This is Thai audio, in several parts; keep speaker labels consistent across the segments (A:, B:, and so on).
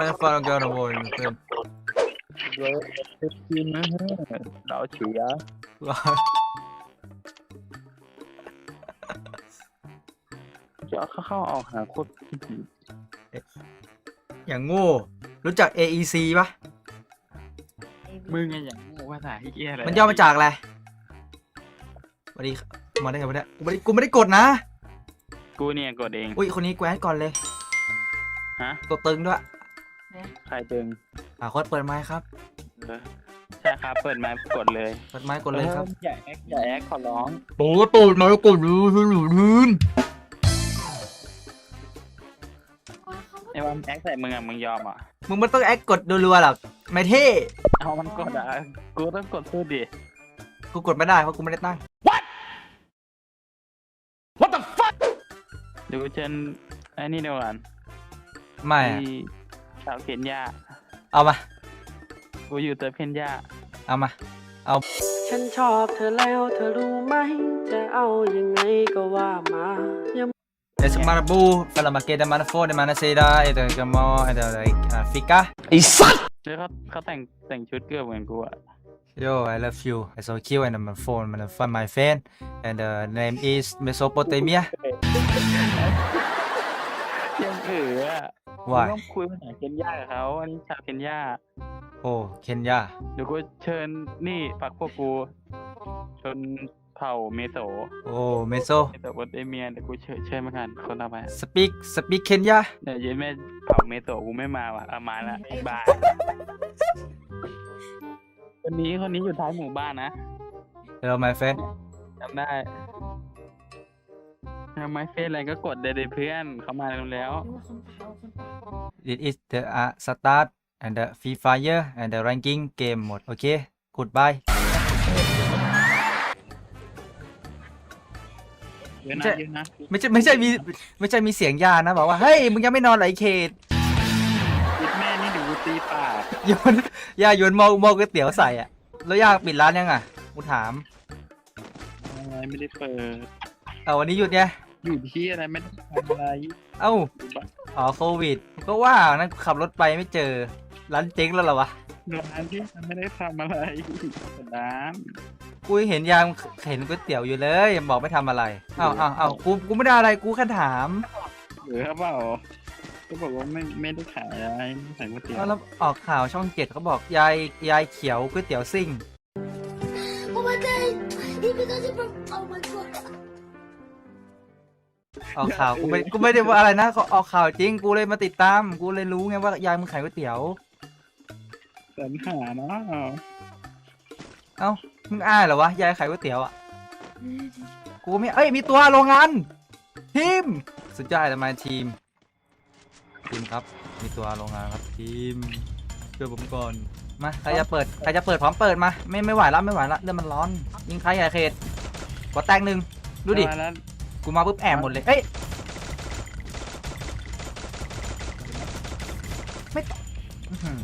A: motherfucker girl on board เพื่อน
B: เว้ยกินนะฮะเราเฉียจะเอาเข้าๆออกหาโคตร
A: อย่างโง่ รู้จัก AEC ปะ
B: มึงไงอย่างโง่ภาษาเฮียอะไร
A: มันย่อมาจากอะไรสวัสดีครับมาได้ไงวะเนี่ยกูไม่ได้กูไม่ได้กดนะ
B: กูเนี่ยกดเอง
A: อุ้ยคนนี้กูแอดก่อนเลย
B: ฮะ
A: ตัวตึงด้วย
B: ใครตึง
A: อ่าโค้ดเปิดไม้ครับ
B: เออใช่ครับ เปิดมากดเลย
A: เปิดไม้กดเลยครับ
B: อออย่าแอคอย่าแอคขอร้อง
A: โอ้เปิดไม้กดดูดูดูดู
B: ไอ้วันแอคใส่มึงอะมึงยอมอะ
A: มึงไม่ต้องแอดกดรัวๆหรอกไม่เท่
B: เอามันกดอะกูต้องกดสู้ดิ
A: กูกดไม่ได้เพราะกูไม่ได้ตั้ง
B: เดี๋ยวกูเชิญไอ้นี่เดียวกัน
A: ไม่อะ
B: ที่ชาวเคนยา
A: เอามา
B: กูอยู่เตอร์เคนยา
A: เอามา
C: ฉันชอบเธอแล้วเธอรู้ไหม จะเอายังไงก็ว่ามาอย่า
A: Es marabu, para maqueta manafo de manacera, et de como, et de fika.
B: แล้วเขาเขาแต่งแต่งชุดเกือบเหมือนกูอะ
A: Yo, I love you. I so cute and my phone, my fun, my fan. And the name is Mesopotamia.
B: ยังเอออ่ะ
A: Why?
B: ต้องคุยภาษาเคนยากับเขาอันนี้ชาวเคนยา
A: Oh, Kenya.
B: เดี๋ยวกูเชิญนี่ปักพวกกูชนเผ่าเมโส
A: Oh, Meso.
B: เมโสโปเตเมียเดี๋ยวกูเชิญเชิญมากันคนต่อไป
A: Speak, speak Kenya.
B: เดี๋ยวเย็นแม่เผ่าเมโสกูไม่มาว่ะเอามาละไอ้บ้าคนนี้คนนี้อยู่ท้ายหมู่บ้านนะ
A: Hello, my friend.
B: จำได้ทำไมเฟซอะไรก็กดเดยวๆเพื่อนเขามาแล้ว
A: This is the uh, start and the Free Fire and the ranking game mode. Okay. Goodbye.
B: เยอะ
A: ใช่
B: นะเยอะนะ
A: ไม่ใช่ไม่ใช่มีไม่ใช่มีเสียงยานะบอกว่า เฮ้ย มึงยังไม่นอนเหรอไอเขต
B: คิดแม่นี่เดูตีปาก
A: โยนยาโยนหมอหมอก๋วยเตี๋ยวใส่อะแล้วยาปิดร้านยังอะกูถาม
B: อะไรไม่ได้เปิด
A: เอาวันนี้หยุดไง
B: อยู่ที่อะไรไม่ได้ทำอะไร
A: เอ้า
B: อยู่บ้าน
A: อ๋อโควิดกูก็ว่านั่นขับรถไปไม่เจอ ร้านเจ๊งแล้วเหรอวะ
B: ร้านที่ไม่ได้ทำอะไรร้าน
A: กูเห็นยามเห็นก๋วยเตี๋ยวอยู่เลยบอกไม่ทำอะไรเอ้าเอ้าเอ้ากูกูไม่ได้อะไรกูแค่ถาม
B: หรือเขาเปล่าก็บอกว่าไม่ไม่ได้ขายอะไรไม่ขายก๋วยเตี๋ยว
A: เอาแล้วออกข่าวช่องเจ็ดเขาบอกยายยายเขียวก๋วยเตี๋ยวซิ่ง ออกข่าวกูไม่กูไม่ได้ว่าอะไรนะเขาออกข่าวจริงกูเลยมาติดตาม กูเลยรู้ไงว่ายายมึงขายก๋วยเตี๋ยว
B: สรรหาเนาะ
A: เอ้ามึงอ้ายเหรอวะยายขายก๋วยเตี๋ยวอะกูไม่เอ้ยมีตัวโรงงานทีมสุดยอดเลยมาทีมทีมครับ มีตัวโรงงานครับทีมช่วยผมก่อนมาใครจะเปิดใครจะเปิดพร้อมเปิดมา ไม่ไม่ไหวแล้วไม่ไหวแล้วเรื่องมันร้อน ยิงใครอย่าเขตกดแตงหนึ่งดูดิ
B: มาแล้ว
A: กูมาปุ๊บแอบหมดเลย เอ้ย ไม่อื้อหือ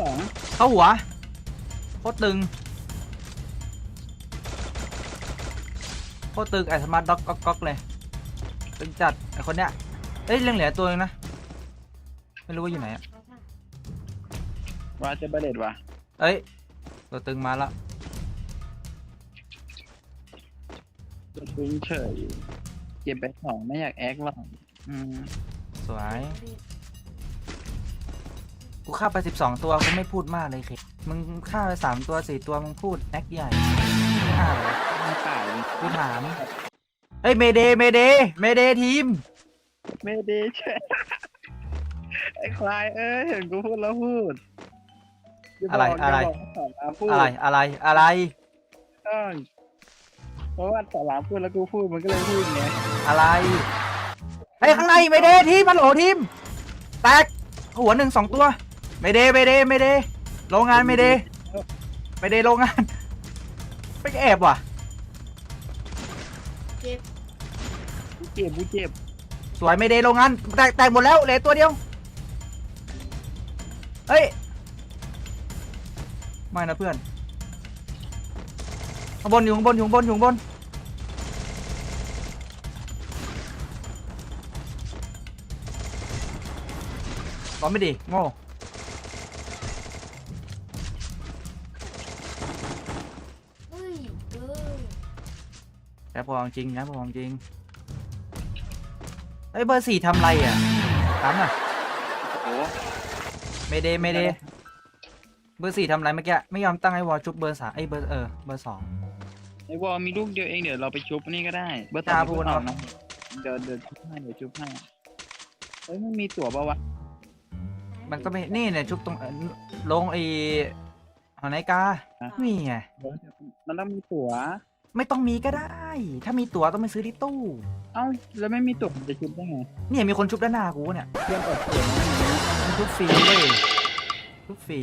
B: สอง
A: เข้าหัว โคตรตึง โคตรตึงไอ้สมาร์ทด็อกก๊อกก๊อกเลย ตึงจัดไอ้คนเนี้ย เอ้ยเรื่องเหลือตัวนึงนะ ไม่รู้ว่าอยู่ไหนอะ
B: ว่าจะบาเลตว่ะ
A: เอ้ย ตัวตึงมาแล้ว
B: จะ ตึงเฉย เก็บไปสองไม่อยากแอคหรอกอืม
A: สวย กูฆ่าไปสิบสองตัวกูไม่พูดมากเลยเคมึงฆ่าไปสามตัวสี่ตัวมึงพูดแอคใหญ่ไม่ฆ่าเหรอ
B: ไม่ขาย
A: กูถามเฮ้ยเมเดเมเดเมเดทีม
B: ไม่ได้ใช่ไอ้ควายเอ้ยเห็นกูพูดแล้วพูดย่า
A: อะไร
B: บก
A: อะไร
B: ย่าบอกว่าสอนรามพูด
A: อะไรอะไรอะไร
B: ต้อง เพราะว่าสอนรามพูดแล้วกูพูดมันก็เลยพูดไง
A: อะไรเฮ้ยข้างในเมเดทีมมันโหลทีมแตกหัวหนึ่งสองตัวเมเดเมเดเมเดโรงงานเมเดเมเดโรงงานไปแอบว่ะ
B: กูเจ็บกูเจ็บ
A: สวยเมเดโรงงานแตกแตกหมดแล้วเหลือตัวเดียวเฮ้ยไม่นะเพื่อน ข้างบนอยู่ข้างบนอยู่ข้างบนอยู่ข้างบนก็ไม่ดิโง่
D: เฮ้ยเออ
A: แต่พอจริงนะพอจริงเอ้ยเบอร์สี่ทำไรอะถามหน่อย
B: โอ้โห
A: ไม่เดไม่เดเบอร์สี่ทำไรเมื่อกี้ไม่ยอมตั้งไอ้วอลชุบเบอร์สามไอ้ยเบอร์เออเบอร์สอง
B: ไอ้วอลมีลูกเดียวเองเดี๋ยวเราไปชุบนี่ก็ได้เบอร์
A: ตา
B: สาม
A: พูด
B: เบอร์สอง
A: เอา
B: นะเดี๋ยวเดี๋ยวชุบให้เดี๋ยวชุบให้เฮ้ยมันมีตั๋วเปล่าวะ
A: มันก็ไม่นี่เนี่ยชุบตรงเอ่อลงไอ้หอนาฬิกานี่ไง
B: เดี๋ยวมันต้องมีตั๋ว
A: ไม่ต้องมีก็ได้ ถ้ามีตั๋วต้องไปซื้อที่ตู้
B: เอ้าแล้วไม่มีตั๋วมันจะชุบได้ไง
A: เนี่ยมีคนชุบด้านหน้ากูเนี่ย
B: เพื่อนอดตั๋วนะ
A: มันชุบฟรีเลยชุบฟรี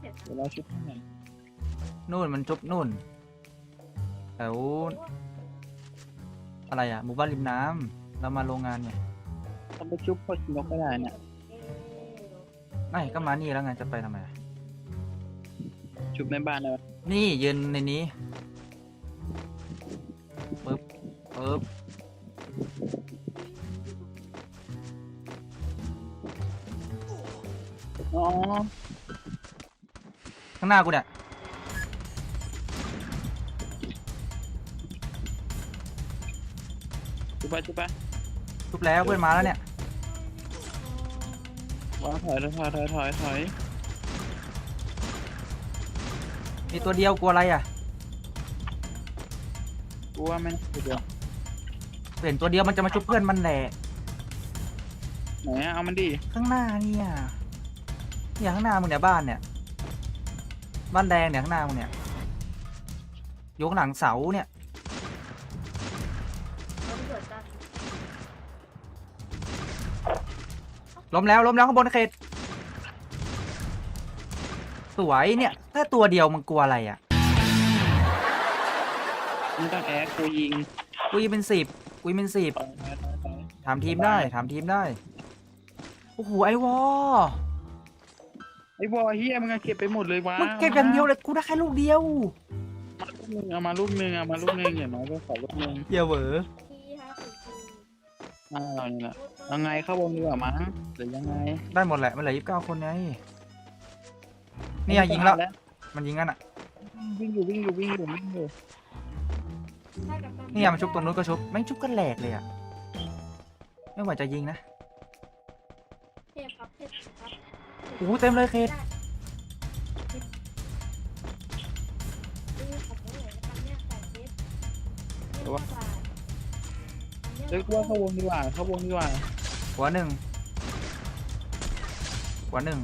B: เดี๋ยวเราชุบให้
A: นู่นมันชุบนู่น แถวอะไรอะหมู่บ้านริมน้ำเรามาโรงงานไง
B: ต้องไปชุบพอชินกก็ได้เนี่ย
A: ไม่ก็มานี่แล้วไงจะไปทำไม
B: ชุบในบ้านได้ปะ
A: นี่ยืนในนี้ปึ๊บปึ๊บ
B: อ๋อ
A: ข้างหน้ากูเนี่ย
B: บไปชุบไป
A: ชุบแล้วเพื่อนมาแล้วเนี่ย
B: ว้าถอยถอยถอยถอยถอย
A: มีตัวเดียวกลัวอะไรอะ
B: กูว่าไม่น่าจะเดียว
A: เห็นตัวเดียวมันจะมาชุบเพื่อนมันแหละ
B: ไหนอะเอามันดิ
A: ข้างหน้าเนี่ยเนี่ยข้างหน้ามึงเนี่ยบ้านเนี่ย บ้านแดงเนี่ยข้างหน้ามึงเนี่ยอยข้างหลังเสาเนี่ย ล้มแล้วล้มแล้วข้างบนเขตสวยเนี่ย ถ้าตัวเดียวมึงกลัวอะไรอะ
B: ไม่ต้องแอคกูยิง
A: กูยิงเป็นสิบกูยิงเป็นสิบ
B: ถอยถอยถอยถอย
A: ถามทีมได้ถามทีมได้โอ้โหไอวอ
B: ไอ้วอเฮียมึงอะเก็บไปหมดเลยวะ
A: มันเก็บอย่างเดียวเลยกูได้แค่ลูกเดียว
B: มาลูกนึงเอามาลูกนึงเอามาลูกนึงอย่างน้อยก็ขอลูกนึง
A: เดี๋ยวเหวอ
D: ที่ห้าสิบสี่
B: อ่าเรานี่แหละยังไงเข้าวงดีกว่ามั้งหรือยังไง
A: ได้หมดแหละมันเหลือยี่สิบเก้าคนไงเนี่ยยิงแล้วมันยิงกันอะ
B: วิ่งอยู่วิ่งอยู่วิ่งอยู่วิ่งอยู่
D: ถ้ากับการ
A: เนี่ยมันชุบตรงนู้นก็ชุบไม่งชุบกันแหลกเลยอะไม่ไหวจะยิงนะ
D: เทพครับเทพครับ
A: โอ้โหเต็มเลยเคส
B: เฮ้ยกูว่าเข้าวงดีกว่าเข้าวงดีกว่า
A: หัวหนึ่งหัวหนึ่ง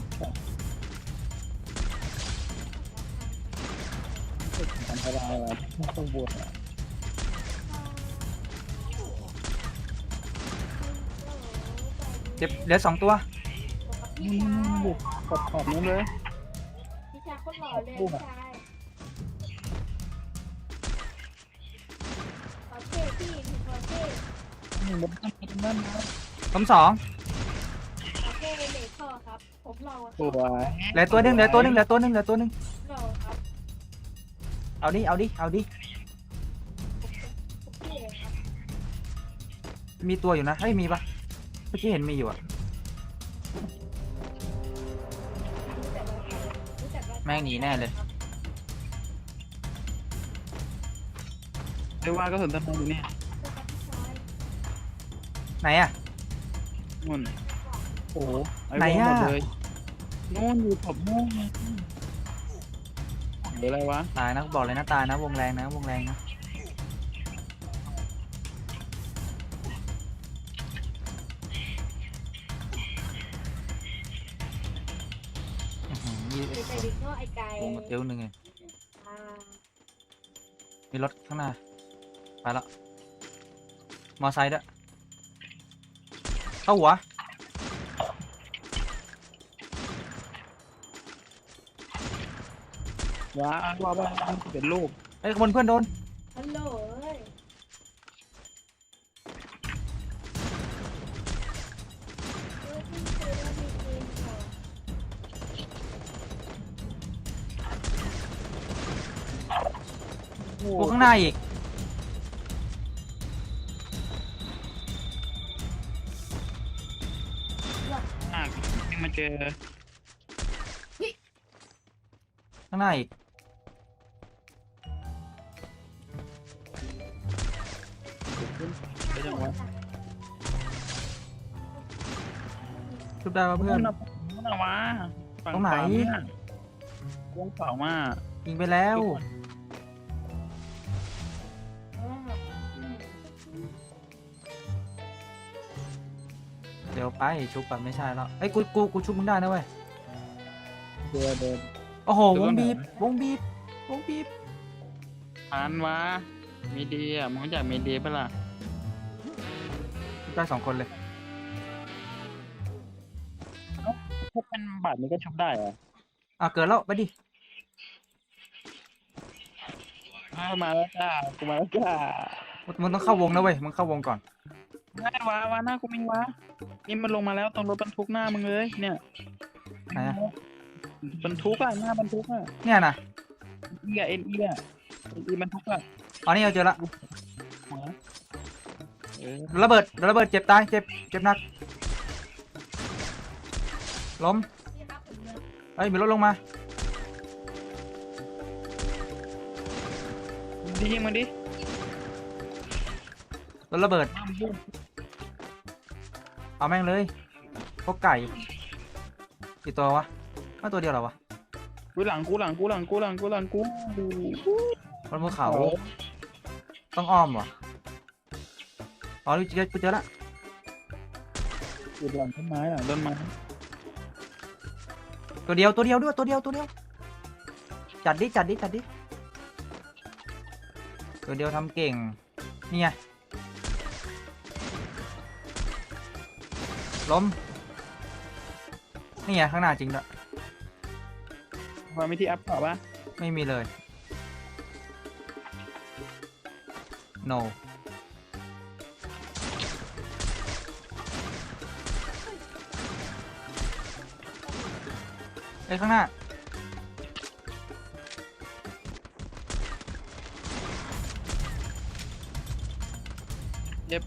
B: อันตรายว่ะเข้าวงอะ
A: เจ็บเหลือสองตัว
B: นี่นี่นี่อยู่ขอบขอบนู้นเลย
D: พี่ชายคนหล่อเลยพี่ชายขอ
B: นี่มันนั่นนั่นนะ
A: ล้มสอง
D: ขอเท่เลยเลท่อครับ ผมหล่อ
B: สวย
A: เหลือตัวหนึ่งเหลือตัวหนึ่งเหลือตัวหนึ่งเหลือตัวหนึ่ง
D: หล่อครับ
A: เอาดิเอาดิเอาดิ
D: ผมเท่ครับ
A: มีตัวอยู่นะเฮ้ยมีปะเมื่อกี้เห็นมีอยู่อะ
D: รู้จักรารู้จักรา
A: แม่งหนีแน่เลย
B: ไอ้ว่าก็สนทนาอยู่เนี่ย
A: ไหนอะ
B: นู่นโอ้โหไอ้
A: ไหน
B: วง
A: อะ
B: หมดเลยนู่นอยู่ขอบนู่นไงหรืออะไรวะ
A: ตายนะบอกเลยนะตายนะวงแรงนะวงแรงนะอื้อหือมี
D: ไอ้ใจดิโง่ไอ้ไก่
A: วงเตียวหนึ่งไง
D: อ่า
A: มีรถข้างหน้าไปแล้วมอไซค์ด้วย เข้าหัว
B: ว้าว่าว่าเป็นลูก
A: ไอ้ยขบวนเพื่อนโดน
D: ฮัลโหลเอ้ยเออที่เคยว่ามีเกมเหรอ
A: กูข้างหน้าอีก
B: เจอ
A: ข้างหน้าอีก
B: ไปจังหวะ
A: ชุบได้ปะเพื่อน
B: นู่นน่ะนู่นน่ะมาฝั่
A: ตรงไหน
B: ขวามาเรื่องขวามา
A: ยิงไปแล้วเดี๋ ยวไปชุบก่อนไม่ใช่แล้วไอ้ยกูกูกูชุบมึงได้นะเว้ย
B: เดินเดิน
A: โอ้โห
B: เดี๋ยว
A: ว
B: ก่
A: ง
B: อน
A: บีบ
B: นะ
A: วงบีบวงบีบ
B: ผ่านวะมีดีอะมึงรู้จักมีดีปะล่ะ
A: ชุบได้สองคนเลย
B: ถ้าเป็นบาทนี้ก็ชุบได้เหรอ
A: อะเกิดแล้วไปดิ
B: อ้าวมาแล้วจ้ากูมาแล้วจ้า
A: มึงมึงต้องเข้าวงนะเว้ยมึงเข้าวงก่อน
B: ง่ายวะวะหน้ากูมิงวะนี่มันลงมาแล้วตรงรถบรรทุกหน้ามึงเลย เนี่ย
A: ไหนอะ
B: บรรทุกอะหน้าบรรทุกอะ
A: เนี่ยนะ
B: เอียเอ็นเอียเอ็นเอียบรรทุกอะ
A: อ๋อนี่เราเจอละ
B: หัวเออ
A: ระเบิดระเบิดเจ็บตายเจ็บเจ็บหนักล้มเอ้ยมีรถลงมา
B: ดิยิงมันดิ
A: รถระเบิด
B: อ้าวมึง
A: เอาแม่งเลยพวกไก่กี่ตัววะไม่ตัวเดียวเหรอวะ
B: กูหลังกูหลังกูหลังกูหลังกูหลังกู
A: บนภูเขาต้องอ้อมวะอ๋อกูเจอกูเจอละ
B: อยู่หลังต้นไม้หลังต้นไม้
A: ตัวเดียวตัวเดียวด้วยตัวเดียวตัวเดียวจัดดิจัดดิจัดดิตัวเดียวทำเก่งนี่ไง ล้ม นี่ไงข้างหน้าจริงด้วย
B: พอมีที่อัพเปล่าปะ
A: ไม่มีเลย no ไอ้ยข้างหน้า
B: เย็บ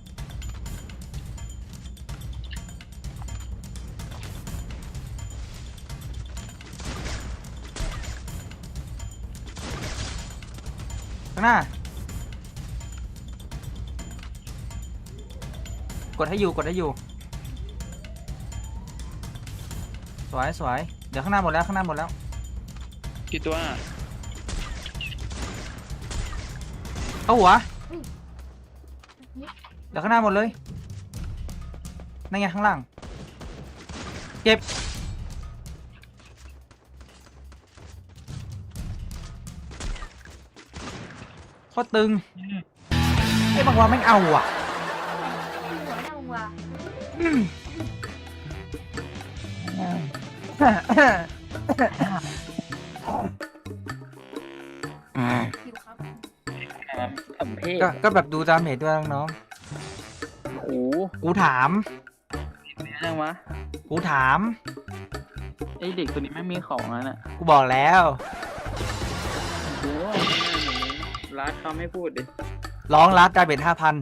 A: ข้างหน้ากดให้อยู่กดให้อยู่ สวยสวยเดี๋ยวข้างหน้าหมดแล้วข้างหน้าหมดแล้ว
B: กี่ตัวอะ
A: เอาหัวเดี๋ยวข้างหน้าหมดเลยนั่นไงข้างล่างเจ็บ ตรตึงไอ้บางวันไม่งเอาอะ
D: หัวหน้าว่ะผิวครับ
B: ครับสมเพศ
A: ก็ก็แบบดูตามเหตุด้วยน้อง
B: โอ้โห
A: ๆกูถาม
B: ยังวะ
A: กูถาม
B: ไอเด็กตัวนี้ไม่มีของแล้วน่ะ
A: กูบอกแล้ว
B: รัดเขาไม่พูดดิ
A: ร้องรักกลายเป็นห้าพัน